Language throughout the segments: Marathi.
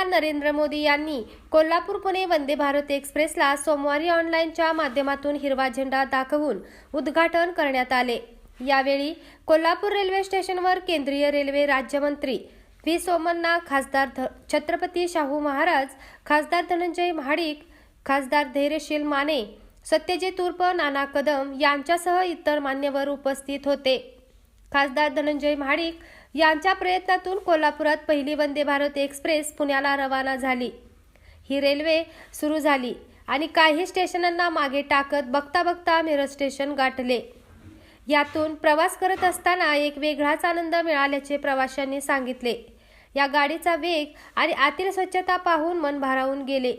पंतप्रधान नरेंद्र मोदी यांनी कोल्हापूर पुणे वंदे भारत एक्सप्रेसला सोमवारी ऑनलाईनच्या माध्यमातून हिरवा झेंडा दाखवून उद्घाटन करण्यात आले. यावेळी कोल्हापूर रेल्वे स्टेशनवर केंद्रीय रेल्वे राज्यमंत्री व्ही. सोमन्ना खासदार ध- छत्रपती शाहू महाराज खासदार धनंजय महाडिक खासदार धैर्यशील माने सत्यजित उर्फ नाना कदम यांच्यासह इतर मान्यवर उपस्थित होते. खासदार धनंजय महाडिक यांच्या प्रयत्नातून कोल्हापुरात पहिली वंदे भारत एक्सप्रेस पुण्याला रवाना झाली. ही रेल्वे सुरू झाली आणि काही स्टेशनांना मागे टाकत बघता बघता मिरज स्टेशन गाठले. यातून प्रवास करत असताना एक वेगळाच आनंद मिळाल्याचे प्रवाशांनी सांगितले. या गाडीचा वेग आणि आतील स्वच्छता पाहून मन भारावून गेले.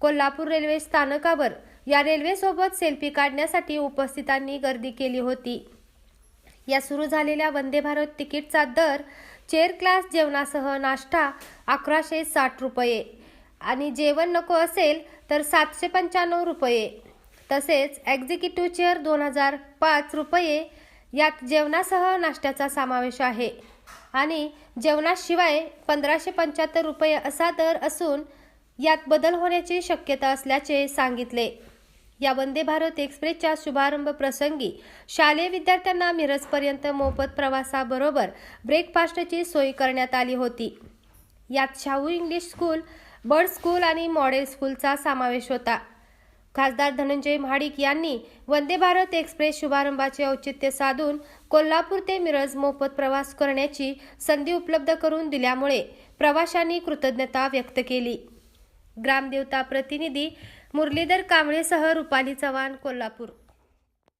कोल्हापूर रेल्वे स्थानकावर या रेल्वेसोबत सेल्फी काढण्यासाठी उपस्थितांनी गर्दी केली होती. या सुरू झालेल्या वंदे भारत तिकीटचा दर चेअर क्लास जेवणासह नाश्ता अकराशे साठ रुपये. आणि जेवण नको असेल तर सातशे पंच्याण्णव रुपये. तसेच एक्झिक्युटिव्ह चेअर दोन हजार पाच रुपये. यात जेवणासह नाश्त्याचा समावेश आहे. आणि जेवणाशिवाय पंधराशे पंच्याहत्तर रुपये असा दर असून यात बदल होण्याची शक्यता असल्याचे सांगितले. या वंदे भारत एक्सप्रेसच्या शुभारंभ प्रसंगी शालेय विद्यार्थ्यांना मिरजपर्यंत मोफत प्रवासाबरोबर ब्रेकफास्टची सोय करण्यात आली होती. यात Shahu English school bird school आणि मॉडेल स्कूलचा समावेश होता. खासदार धनंजय महाडिक यांनी वंदे भारत एक्सप्रेस शुभारंभाचे औचित्य साधून कोल्हापूर ते मिरज मोफत प्रवास करण्याची संधी उपलब्ध करून दिल्यामुळे प्रवाशांनी कृतज्ञता व्यक्त केली. ग्रामदेवता प्रतिनिधी मुरलीधर कांबळेसह रुपाली चव्हाण कोल्हापूर